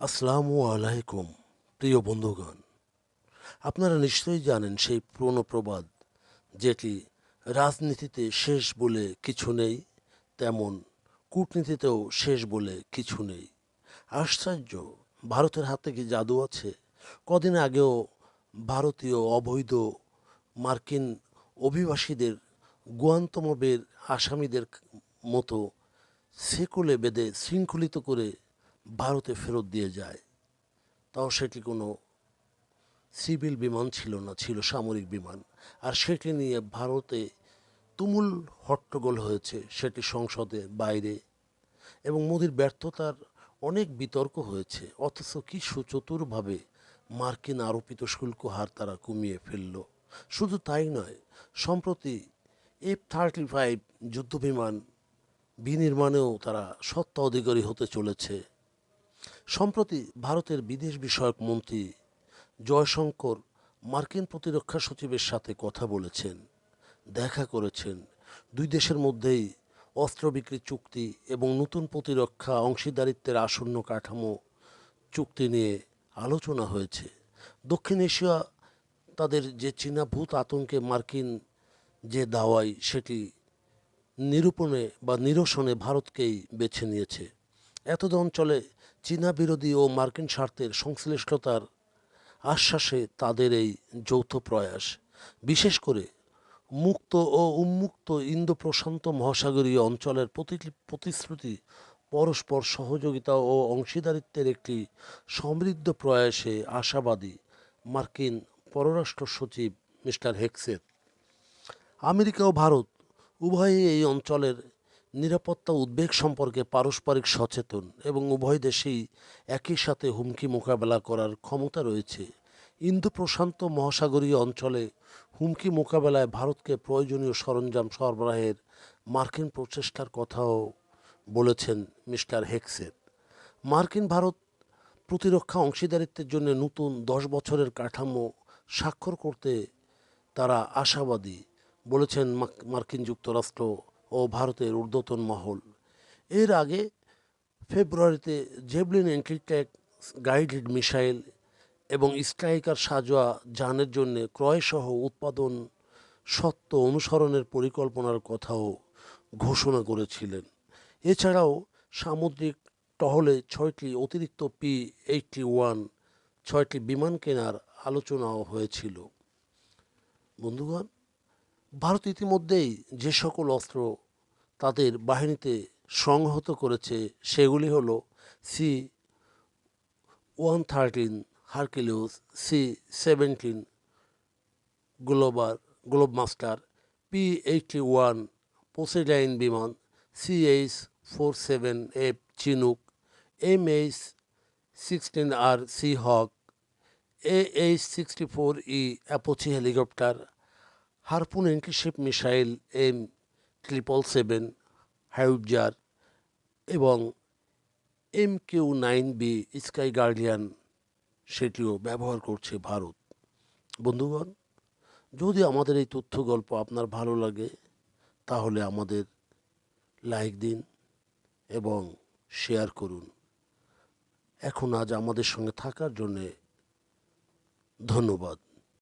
আসসালামু আলাইকুম, প্রিয় বন্ধুগণ। আপনারা নিশ্চয়ই জানেন সেই পুরনো প্রবাদ, যেটি রাজনীতিতে শেষ বলে কিছু নেই, তেমন কূটনীতিতেও শেষ বলে কিছু নেই। আশ্চর্য, ভারতের হাতে কি জাদু আছে? কদিন আগেও ভারতীয় অবৈধ মার্কিন অভিবাসীদের গুয়ান্তমবের আসামিদের মতো সেকুলে বেঁধে শৃঙ্খলিত করে ভারতে ফেরত দিয়ে যায়, তাও সেটি কোনো সিভিল বিমান ছিল না, ছিল সামরিক বিমান। আর সেটি নিয়ে ভারতে তুমুল হট্টগোল হয়েছে সেটি সংসদে বাইরে এবং মোদির ব্যর্থতার অনেক বিতর্ক হয়েছে, অথচ কি সুচতুরভাবে মার্কিন আরোপিত শুল্ক হার তারা কমিয়ে ফেলল। শুধু তাই নয়, সম্প্রতি এফ থার্টি ফাইভ যুদ্ধবিমান বিনির্মাণেও তারা সত্তা অধিকারী হতে চলেছে। সম্প্রতি ভারতের বিদেশ বিষয়ক মন্ত্রী জয়শঙ্কর মার্কিন প্রতিরক্ষা সচিবের সাথে কথা বলেছেন, দেখা করেছেন। দুই দেশের মধ্যেই অস্ত্র বিক্রি চুক্তি এবং নতুন প্রতিরক্ষা অংশীদারিত্বের আসন্ন কাঠামো চুক্তি নিয়ে আলোচনা হয়েছে। দক্ষিণ এশিয়া তাদের যে চীনা ভূত আতঙ্কে মার্কিন যে দাওয়াই, সেটি নিরূপণে বা নিরসনে ভারতকেই বেছে নিয়েছে। এতদ অঞ্চলে চীনা বিরোধী ও মার্কিন স্বার্থের সংশ্লিষ্টতার আশ্বাসে তাদের এই যৌথ প্রয়াস, বিশেষ করে মুক্ত ও উন্মুক্ত ইন্দো প্রশান্ত মহাসাগরীয় অঞ্চলের প্রতিটি প্রতিশ্রুতি পরস্পর সহযোগিতা ও অংশীদারিত্বের একটি সমৃদ্ধ প্রয়াসে আশাবাদী মার্কিন পররাষ্ট্র সচিব মিস্টার হেক্সের। আমেরিকা ও ভারত উভয়ই এই অঞ্চলের নিরাপত্তা উদ্বেগ সম্পর্কে পারস্পরিক সচেতন এবং উভয় দেশেই একই সাথে হুমকি মোকাবেলা করার ক্ষমতা রয়েছে। ইন্দো প্রশান্ত মহাসাগরীয় অঞ্চলে হুমকি মোকাবেলায় ভারতকে প্রয়োজনীয় সরঞ্জাম সরবরাহের মার্কিন প্রচেষ্টার কথাও বলেছেন মিস্টার হেক্সের। মার্কিন ভারত প্রতিরক্ষা অংশীদারিত্বের জন্য নতুন দশ বছরের কাঠামো স্বাক্ষর করতে তারা আশাবাদী, বলেছেন মার্কিন যুক্তরাষ্ট্র ও ভারতের ঊর্ধ্বতন মহল। এর আগে ফেব্রুয়ারিতে জেভলিন অ্যান্টিট্যাক গাইডেড মিসাইল এবং স্ট্রাইকার সাজোয়া যানের জন্য ক্রয়সহ উৎপাদন সত্ত্ব অনুসরণের পরিকল্পনার কথাও ঘোষণা করেছিলেন। এছাড়াও সামুদ্রিক টহলে ছয়টি অতিরিক্ত পি এইটটি ওয়ান, ছয়টি বিমান কেনার আলোচনাও হয়েছিল। বন্ধুগণ ভারত ইতিমধ্যেই যে সকল অস্ত্র তাদের বাহিনীতে সংহত করেছে, সেগুলি হলো C one thirteen Hercules, C seventeen Globe, Globemaster, P eighty one Poseidon বিমান, C H four seven F Chinook, M H sixteen R Seahawk, A H sixty four E Apache helicopter Harpoon antiship missile M triple seven howitzer এবং M Q nine B, Sky Guardian, সেটিও ব্যবহার করছে ভারত। বন্ধুগণ, যদি আমাদের এই তথ্য গল্প আপনার ভালো লাগে, তাহলে আমাদের লাইক দিন এবং শেয়ার করুন। এখন আজ আমাদের সঙ্গে থাকার জন্যে ধন্যবাদ।